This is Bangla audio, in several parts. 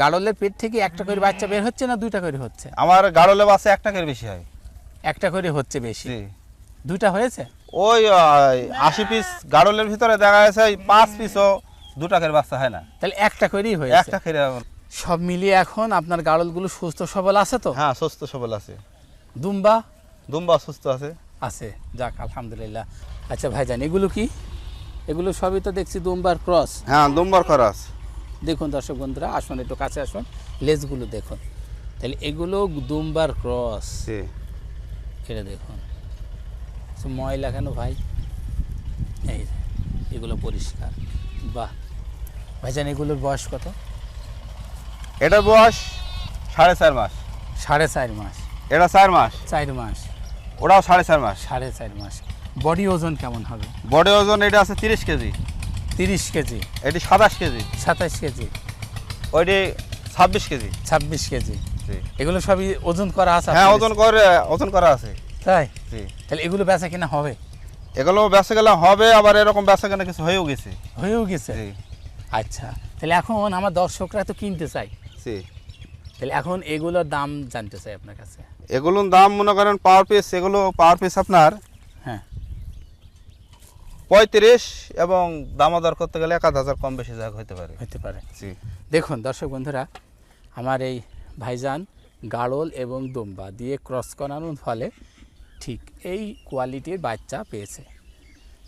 গাড়লের পেট থেকে একটা করে বাচ্চা বের হচ্ছে না দুইটা করে হচ্ছে? আমার গাড়লে বাসে এক টাকার বেশি হয়। একটা করে হচ্ছে বেশি? জি। দুইটা হয়েছে? ওই আশি পিস গাড়লের ভিতরে দেখা গেছে ওই পাঁচ পিসও দু টাকার বাচ্চা হয় না। তাহলে একটা করেই হয়েছে? একটা খেলে সব মিলিয়ে এখন আপনার গাড়লগুলো সুস্থ সবল আছে তো? হ্যাঁ সুস্থ সবল আছে। দুম্বা? দুম্বা সুস্থ আছে। আছে যাক আলহামদুলিল্লাহ। আচ্ছা ভাইজান এগুলো কি? এগুলো সবই তো দেখছি দুম্বার ক্রস হ্যাঁ দুম্বার করা আছে দেখুন দর্শক বন্ধুরা আসুন একটু কাছে আসুন লেজগুলো দেখুন। তাহলে এগুলো দুম্বার ক্রস এটা দেখুন। ময়লা কেন ভাই? এই এগুলো পরিষ্কার। বাহ। ভাইজান এগুলোর বয়স কত? এটার বয়স সাড়ে চার মাস। সাড়ে চার মাস। এটা চার মাস। চার মাস। ওটাও সাড়ে চার মাস। সাড়ে চার মাস। বডি ওজন কেমন হবে? বডি ওজন এটা আছে তিরিশ কেজি। তিরিশ কেজি। এটি সাতাশ কেজি? সাতাশ কেজি। ওইটি ছাব্বিশ কেজি? ছাব্বিশ কেজি। জি। এগুলো সবই ওজন করা আছে হ্যাঁ ওজন করে ওজন করা আছে। তাই? জি। তাহলে এগুলো বেচা কিনা হবে? এগুলো বেচা গেলে হবে আবার এরকম বেচা কেনা কিছু হয়েও গেছে। হয়েও গেছে? আচ্ছা তাহলে এখন আমার দর্শকরা তো কিনতে চাই জি। তাহলে এখন এগুলোর দাম জানতে চাই আপনার কাছে। এগুলোর দাম মনে করেন পাওয়ার পিস এগুলো পাওয়ার পিস আপনার পঁয়ত্রিশ এবং দামাদার করতে গেলে এক হাজার কম বেশি জায়গা হতে পারে। হতে পারে। জি। দেখুন দর্শক বন্ধুরা আমার এই ভাইজান গাড়ল এবং দুম্বা দিয়ে ক্রস করানোর ফলে ঠিক এই কোয়ালিটির বাচ্চা পেয়েছে।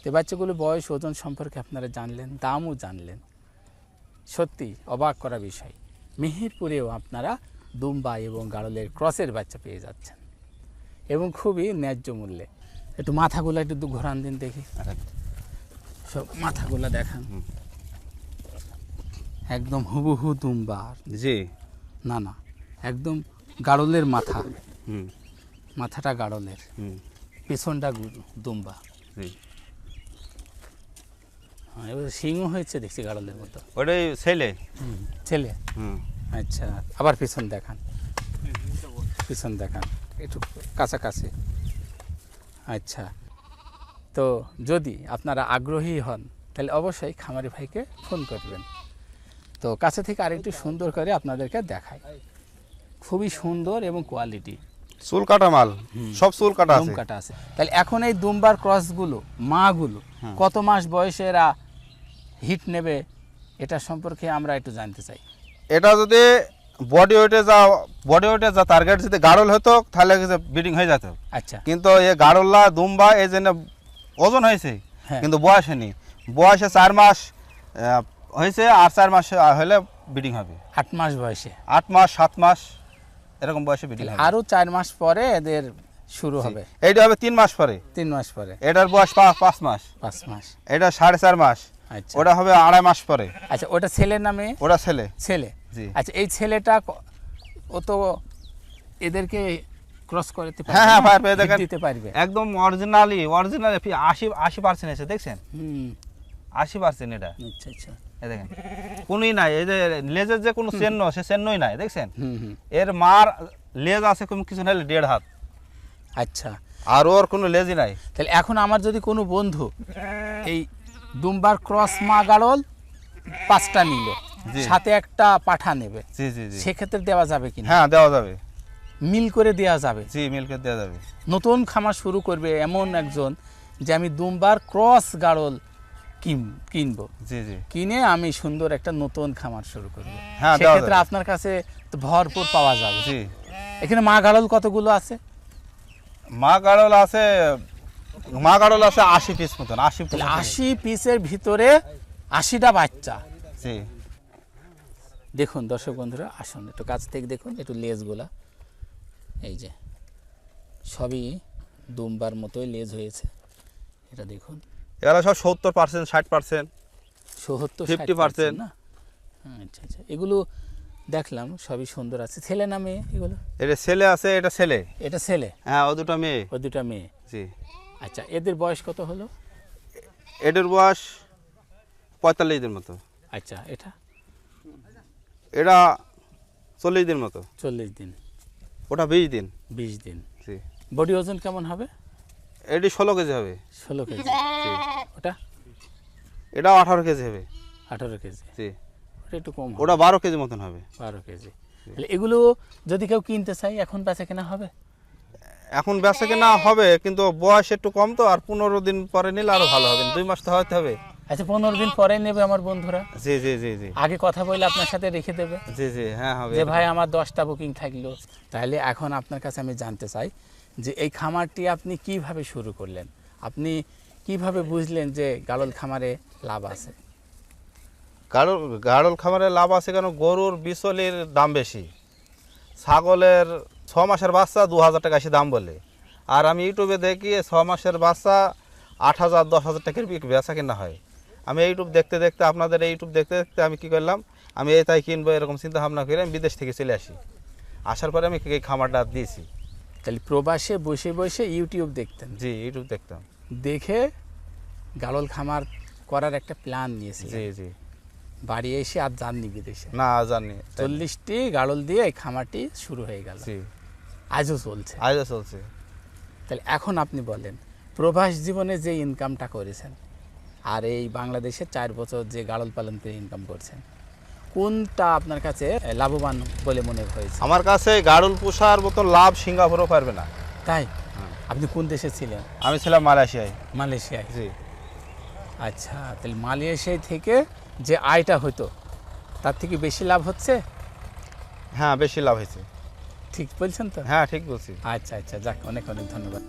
তো বাচ্চাগুলো বয়স ওজন সম্পর্কে আপনারা জানলেন দামও জানলেন। সত্যি অবাক করা বিষয় মেহেরপুরেও আপনারা দুম্বা এবং গাড়লের ক্রসের বাচ্চা পেয়ে যাচ্ছেন এবং খুবই ন্যায্য মূল্যে। একটু মাথাগুলো একটু দু- ঘোরান দিন দেখি। সব মাথাগুলো দেখান। একদম হুবহু দুম্বা জি। না না একদম গাড়লের মাথা। হুম। মাথাটা গাড়লের হুম। পেছনটা দুম্বা। জি। হ্যাঁ, এবার শিংও হয়েছে দেখছি গাড়লের মতো। ওটাই ছেলে? ছেলে। হুম। আচ্ছা আবার পিছন দেখান। পিছন দেখান একটু কাছাকাছি। আচ্ছা। তো যদি আপনারা আগ্রহী হন তাহলে অবশ্যই খামারি ভাইকে ফোন করবেন। তো কাছে থেকে আরেকটু সুন্দর করে আপনাদেরকে দেখাই। খুবই সুন্দর এবং কোয়ালিটি চুল কাটা মাল? সব চুল কাটা আছে? কাটা আছে। তাহলে এখন এই দুম্বার ক্রসগুলো মাগুলো। কত মাস বয়সে এরা হিট নেবে এটা সম্পর্কে আমরা একটু জানতে চাই। এটা যদি বডি ওয়েটে যা বডি ওয়েটে যা টার্গেট যদি গাড়ল হতো তাহলে বিডিং হয়ে যেত। আচ্ছা। কিন্তু এ গাড়ল্লা দুম্বা এই জন্য ওজন হয়েছে হ্যাঁ। কিন্তু বয়সে নেই বয়সে চার মাস হয়েছে আর চার মাস হলে বিডিং হবে। আট মাস বয়সে। আট মাস সাত মাস এরকম বয়সে বিডিং হবে। আরও চার মাস পরে এদের শুরু হবে। এইটা হবে তিন মাস পরে। তিন মাস পরে। এটার বয়স পাঁচ মাস। পাঁচ মাস। এটা সাড়ে চার মাস। আচ্ছা। ওটা হবে আড়াই মাস পরে। আচ্ছা ওটা ছেলের নামে? ওটা ছেলে। ছেলে? জি। আচ্ছা এই ছেলেটা ও তো এদেরকে ক্রস করতে পারবে হ্যাঁ, হ্যাঁ, না? পারবে, দেখেন। দিতে পারবে। একদম অরিজিনালি অরিজিনাল আশি আশি পার্সেন্ট এসে দেখছেন? হুম। আশি পার্সেন্ট এটা। আচ্ছা আচ্ছা। এই দেখেন কোনই নাই এই যে লেজের যে কোনো সে নাই দেখছেন? এর মার লেজ আছে কোনো কিছু দেড় হাত। আচ্ছা। আর ওর কোনো লেজই নাই। তাহলে এখন আমার যদি কোনো বন্ধু এই দুম্বার ক্রস মা গাড়ল পাঁচটা নিল। সাথে একটা পাঠা নেবে জি জি জি। সেক্ষেত্রে দেওয়া যাবে কিনা? হ্যাঁ দেওয়া যাবে। মিল করে দেওয়া যাবে। জি মিল্কে দেওয়া যাবে। নতুন খামার শুরু করবে এমন একজন যে আমি দুম্বার ক্রস গাড়ল কিন কিনবো। জি জি। কিনে আমি সুন্দর একটা নতুন খামার শুরু করব। হ্যাঁ, সেক্ষেত্রে আপনার কাছে তো ভরপুর পাওয়া যাবে। জি। এখানে মা গাড়ল কতগুলো আছে? মা গাড়ল আছে মা গাড়ল আছে আশি পিস মতন আশি পিস আশি পিসের ভিতরে আশিটা বাচ্চা। জি। দেখুন দর্শক বন্ধুরা আসুন একটু কাছ থেকে দেখুন একটু লেজগুলা এই যে সবই দুম্বার মতোই লেজ হয়েছে। এটা দেখুন। এরা সব সত্তর পার্সেন্ট ষাট পার্সেন্ট সত্তর 50% না? হ্যাঁ, আচ্ছা আচ্ছা। এগুলো দেখলাম সবই সুন্দর আছে। ছেলে না মেয়ে এগুলো? এটা ছেলে আছে এটা ছেলে। এটা ছেলে? হ্যাঁ ও দুটো মেয়ে। ও দুটা মেয়ে? জি। আচ্ছা এদের বয়স কত হলো? এদের বয়স পঁয়তাল্লিশ দিন মতো। আচ্ছা এটা? এটা চল্লিশ দিন মতো। চল্লিশ দিন। ওটা বিশ দিন। বিশ দিন। জি। বডি ওজন কেমন হবে? এটি ষোলো কেজি হবে। ষোলো কেজি। ওটা? এটাও আঠারো কেজি হবে। আঠারো কেজি। জি। ওটা একটু কম হবে। ওটা বারো কেজি মতন হবে। বারো কেজি। তাহলে এগুলো যদি কেউ কিনতে চাই এখন বেচা কেনা হবে? এখন বেচা কেনা হবে কিন্তু বয়স একটু কম তো আর পনেরো দিন পরে নিলে আরও ভালো হবে। দুই মাস তো হতে হবে। আচ্ছা পনেরো দিন পরে নেবে আমার বন্ধুরা? জি জি জি জি। আগে কথা বলে আপনার সাথে রেখে দেবে। জি জি হ্যাঁ হবে। যে ভাই আমার দশটা বুকিং থাকল। তাহলে এখন আপনার কাছে আমি জানতে চাই যে এই খামারটি আপনি কীভাবে শুরু করলেন? আপনি কীভাবে বুঝলেন যে গালল খামারে লাভ আছে? গাড়ল গাড়ল খামারে লাভ আছে কেন? গরুর বিচলির দাম বেশি। ছাগলের ছ মাসের বাচ্চা দু হাজার টাকা এসে দাম বলে। আর আমি ইউটিউবে দেখি ছ মাসের বাচ্চা আট হাজার দশ হাজার টাকার বেচা কিনা হয়। আমি ইউটিউব দেখতে দেখতে আপনাদের এই ইউটিউব দেখতে দেখতে আমি কি করলাম আমি এই তাই কিনবো এরকম চিন্তা ভাবনা করে আমি বিদেশ থেকে চলে আসি। আসার পরে আমি এই খামারটা দিয়েছি। তাহলে প্রবাসে বসে বসে ইউটিউব দেখতেন? জি ইউটিউব দেখতাম। দেখে গালল খামার করার একটা প্ল্যান নিয়েছি জি জি। বাড়ি এসে আর যাননি বিদেশে? না জানি চল্লিশটি গাড়ল দিয়ে এই খামারটি শুরু হয়ে গেল। জি। আজও চলছে? আজও চলছে। তাহলে এখন আপনি বলেন প্রবাস জীবনে যে ইনকামটা করেছেন আর এই বাংলাদেশে চার বছর যে গাড়ল পালন করে ইনকাম করছেন কোনটা আপনার কাছে লাভবান বলে মনে হয়েছে? আমার কাছে গাড়ুল পোষার মতো লাভ সিঙ্গাপুরও পারবে না। তাই। আপনি কোন দেশে ছিলেন? আমি ছিলাম মালয়েশিয়ায়। মালয়েশিয়ায়? জি। আচ্ছা তাহলে মালয়েশিয়ায় থেকে যে আয়টা হতো তার থেকে বেশি লাভ হচ্ছে? হ্যাঁ বেশি লাভ হয়েছে। ঠিক বলছেন তো? হ্যাঁ ঠিক বলছি। আচ্ছা আচ্ছা যাক অনেক অনেক ধন্যবাদ।